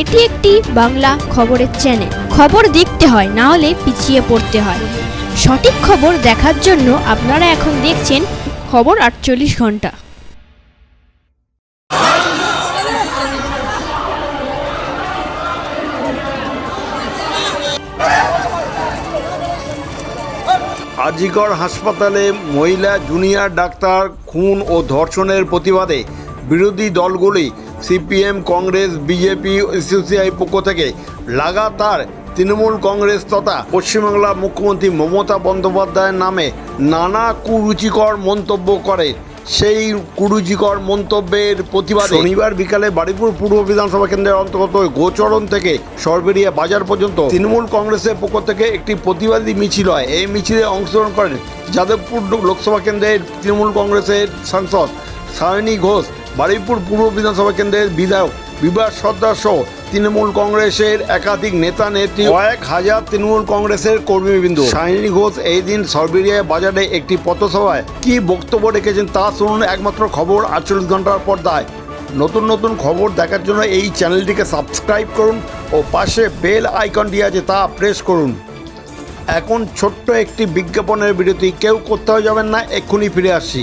এটি একটি বাংলা খবরের চ্যানেল খবর দেখতে হয়, না হলে পিছিয়ে পড়তে হয়। সঠিক খবর দেখার জন্য আপনারা এখন দেখছেন খবর আটচল্লিশ ঘণ্টা। আজিগড় হাসপাতালে মহিলা জুনিয়র ডাক্তার, খুন ও ধর্ষণের প্রতিবাদে বিরোধী দলগুলি সিপিএম, কংগ্রেস, বিজেপি সিপিআই পক্ষ থেকে লাগাতার তৃণমূল কংগ্রেস তথা পশ্চিমবাংলার মুখ্যমন্ত্রী মমতা বন্দ্যোপাধ্যায়ের নামে নানা কুরুচিকর মন্তব্য করে। সেই কুরুচিকর মন্তব্যের প্রতিবাদ শনিবার বিকালে বাড়িপুর পূর্ব বিধানসভা কেন্দ্রের অন্তর্গত গোচরণ থেকে সরবেরিয়া বাজার পর্যন্ত তৃণমূল কংগ্রেসের পক্ষ থেকে একটি প্রতিবাদী মিছিল হয়। এই মিছিলে অংশগ্রহণ করেন যাদবপুর লোকসভা কেন্দ্রের তৃণমূল কংগ্রেসের সাংসদ সায়নী ঘোষ। বারুইপুর পূর্ব বিধানসভা কেন্দ্রের বিধায়ক বিভাস সর্দার সহ তৃণমূল কংগ্রেসের একাধিক নেতা, নেত্রী কয়েক হাজার তৃণমূল কংগ্রেসের কর্মীবৃন্দ। সায়নী ঘোষ এই দিন সরবেরিয়া বাজারে একটি পথসভায় কি বক্তব্য রেখেছেন তা শুনুন একমাত্র খবর আটচল্লিশ ঘণ্টার পর্দায়। নতুন নতুন খবর দেখার জন্য এই চ্যানেলটিকে সাবস্ক্রাইব করুন ও পাশে বেল আইকনটি আছে তা প্রেস করুন। এখন ছোট্ট একটি বিজ্ঞাপনের বিরতি, কেউ কোথাও যাবেন না, এক্ষুনি ফিরে আসছি।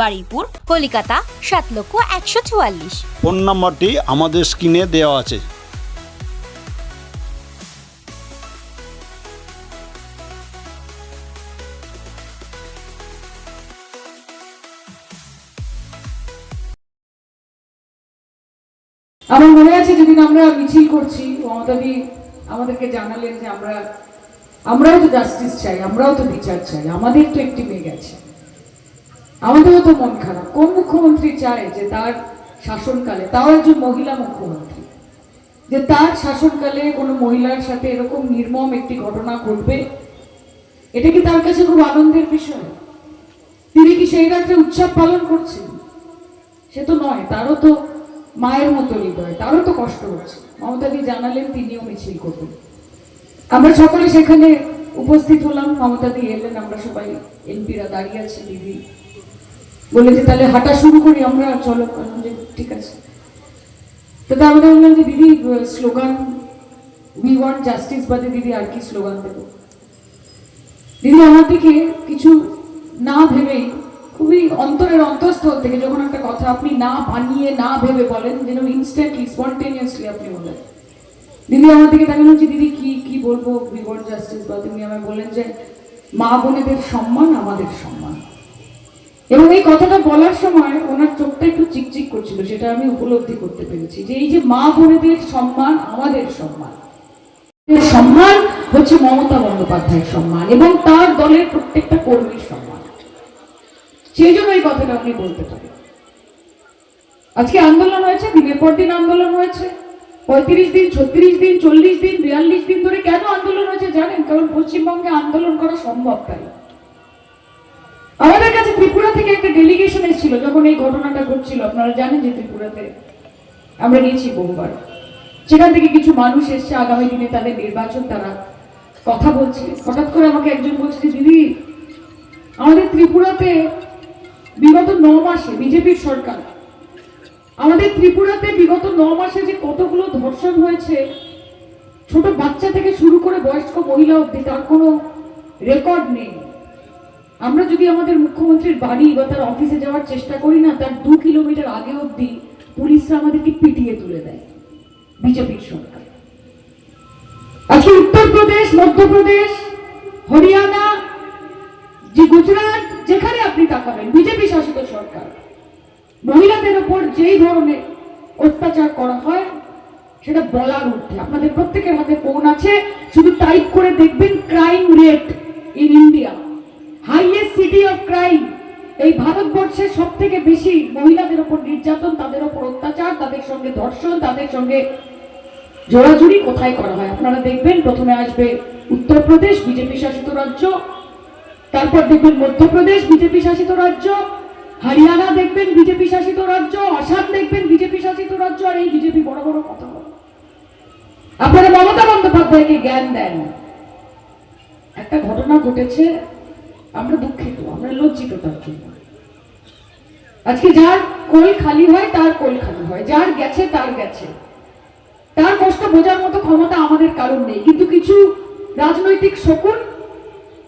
বাড়িপুর কলিকাতা সাত লক্ষ একশো চুয়াল্লিশ। ফোন নাম্বারটি আমাদের স্ক্রিনে দেওয়া আছে। আমার মনে আছে যেদিন আমরা মিছিল করছি মমতাদি আমাদেরকে জানালেন যে আমরা আমরাও তো জাস্টিস চাই আমরাও তো বিচার চাই আমাদের তো একটি মেয়ে গেছে। আমাদেরও তো মন খারাপ। কোন মুখ্যমন্ত্রী চায় যে তার শাসনকালে, তাও একজন মহিলা মুখ্যমন্ত্রী, যে তার শাসনকালে কোনো মহিলার সাথে এরকম নির্মম একটি ঘটনা ঘটবে? এটা কি তার কাছে খুব আনন্দের বিষয়? তিনি কি সেই রাত্রে উৎসব পালন করছেন? সে তো নয়, তারও তো মায়ের মতো হৃদয়, তারও তো কষ্ট হচ্ছে। মমতাদি জানালেন, তিনিও মিছিল করবেন। আমরা সকলে সেখানে উপস্থিত হলাম। মমতাদি এলেন, আমরা সবাই এমপিরা দাঁড়িয়ে আছি, দিদি বলে যে, তাহলে হাঁটা শুরু করি আমরা, চলো যে, ঠিক আছে। তো তা আমরা বললাম যে, দিদি, স্লোগান উই ওয়ান্ট জাস্টিস বাদে দিদি আর কি স্লোগান দেবো? দিদি আমার দিকে কিছু না ভেবেই খুবই অন্তরের অন্তঃস্থল থেকে যখন একটা কথা আপনি না বানিয়ে না ভেবে বলেন, যেন ইনস্ট্যান্টলি স্পন্টেনিয়াসলি আপনি বলেন। দিদি আমার দিকে তাকালেন যে, দিদি, কি কি বলব? বিবর জাস্টিস বা তুমি আমায় বললেন যে, মা বোনেদের সম্মান, আমাদের সম্মান। এবং এই কথাটা বলার সময় ওনার চোখটা একটু চিকচিক করছিল, সেটা আমি উপলব্ধি করতে পেরেছি যে এই যে মা বোনেদের সম্মান, আমাদের সম্মান। সম্মান হচ্ছে মমতা বন্দ্যোপাধ্যায়ের সম্মান এবং তার দলের প্রত্যেকটা কর্মীর সম্মান। সেই জন্য এই কথাটা আপনি বলতে পারেন। আজকে আন্দোলন হয়েছে, দিনের পর দিন আন্দোলন হয়েছে। পঁয়ত্রিশ দিন, ছত্রিশ দিন, চল্লিশ দিন, বিয়াল্লিশ দিন ধরে কেন আন্দোলন হয়েছে জানেন? কারণ পশ্চিমবঙ্গে আন্দোলন করা সম্ভব তাই। আমাদের কাছে ত্রিপুরা থেকে একটা ডেলিগেশন এসেছিল, যখন এই ঘটনাটা ঘটছিল, আপনারা জানেন যে ত্রিপুরাতে আমরা গিয়েছি বহুবার। সেখান থেকে কিছু মানুষ এসছে, আগামী দিনে তাদের নির্বাচন তারা কথা বলছে। হঠাৎ করে আমাকে একজন বলছে দিদি, আমাদের ত্রিপুরাতে বিগত ন মাসে বিজেপির সরকার, আমাদের ত্রিপুরাতে বিগত ন মাসে যে কতগুলো ধর্ষণ হয়েছে, ছোট বাচ্চা থেকে শুরু করে বয়স্ক মহিলা অব্দি তার কোনো রেকর্ড নেই। আমরা যদি আমাদের মুখ্যমন্ত্রীর বাড়ি বা তার অফিসে যাওয়ার চেষ্টা করি না, তার দু কিলোমিটার আগে অবধি পুলিশরা আমাদেরকে পিটিয়ে তুলে দেয়, বিজেপির সরকার। আজকে উত্তরপ্রদেশ, মধ্যপ্রদেশ, হরিয়ানা, যে গুজরাট, যেখানে আপনি তাকাবেন, বিজেপি শাসিত সরকার, মহিলাদের ওপর যেই ধরনের অত্যাচার করা হয়, সেটা বলার ঊর্ধ্বে। আপনাদের প্রত্যেকের হাতে ফোন আছে, শুধু টাইপ করে দেখবেন crime rate in India highest city of crime এই ভারতবর্ষে সব থেকে বেশি মহিলাদের ওপর নির্যাতন, তাদের ওপর অত্যাচার, তাদের সঙ্গে ধর্ষণ, তাদের সঙ্গে জোড়াজুড়ি কোথায় করা হয়? আপনারা দেখবেন, প্রথমে আসবে উত্তরপ্রদেশ, বিজেপি শাসিত রাজ্য, তারপর দেখবেন মধ্যপ্রদেশ, বিজেপি শাসিত রাজ্য, হরিয়ানা দেখবেন বিজেপি শাসিত রাজ্য, আসাম দেখবেন বিজেপি শাসিত রাজ্য, আর এই বিজেপি বড় বড় কথা আপনারা মমতা বন্দ্যোপাধ্যায়কে জ্ঞান দেন। একটা ঘটনা ঘটেছে আমরা দুঃখিত, আমরা লজ্জিত তার জন্য। আজকে যার কোল খালি হয়, তার কোল খালি হয়। যার গেছে, তার গেছে। তার কষ্ট বোঝার মতো ক্ষমতা আমাদের কারণ নেই। কিন্তু কিছু রাজনৈতিক শকুন,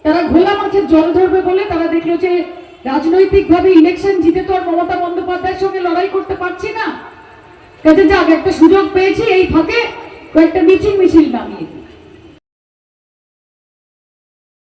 তারা ঘোলা মাছের জল ধরবে বলে তারা দেখল যে রাজনৈতিকভাবে ইলেকশন জিতে তো আর মমতা বন্দ্যোপাধ্যায়ের সঙ্গে লড়াই করতে পারছি না। কাজে যাক, একটা সুযোগ পেয়েছি এই ফাঁকে কয়েকটা মিছিল মিছিল নামিয়ে দিই।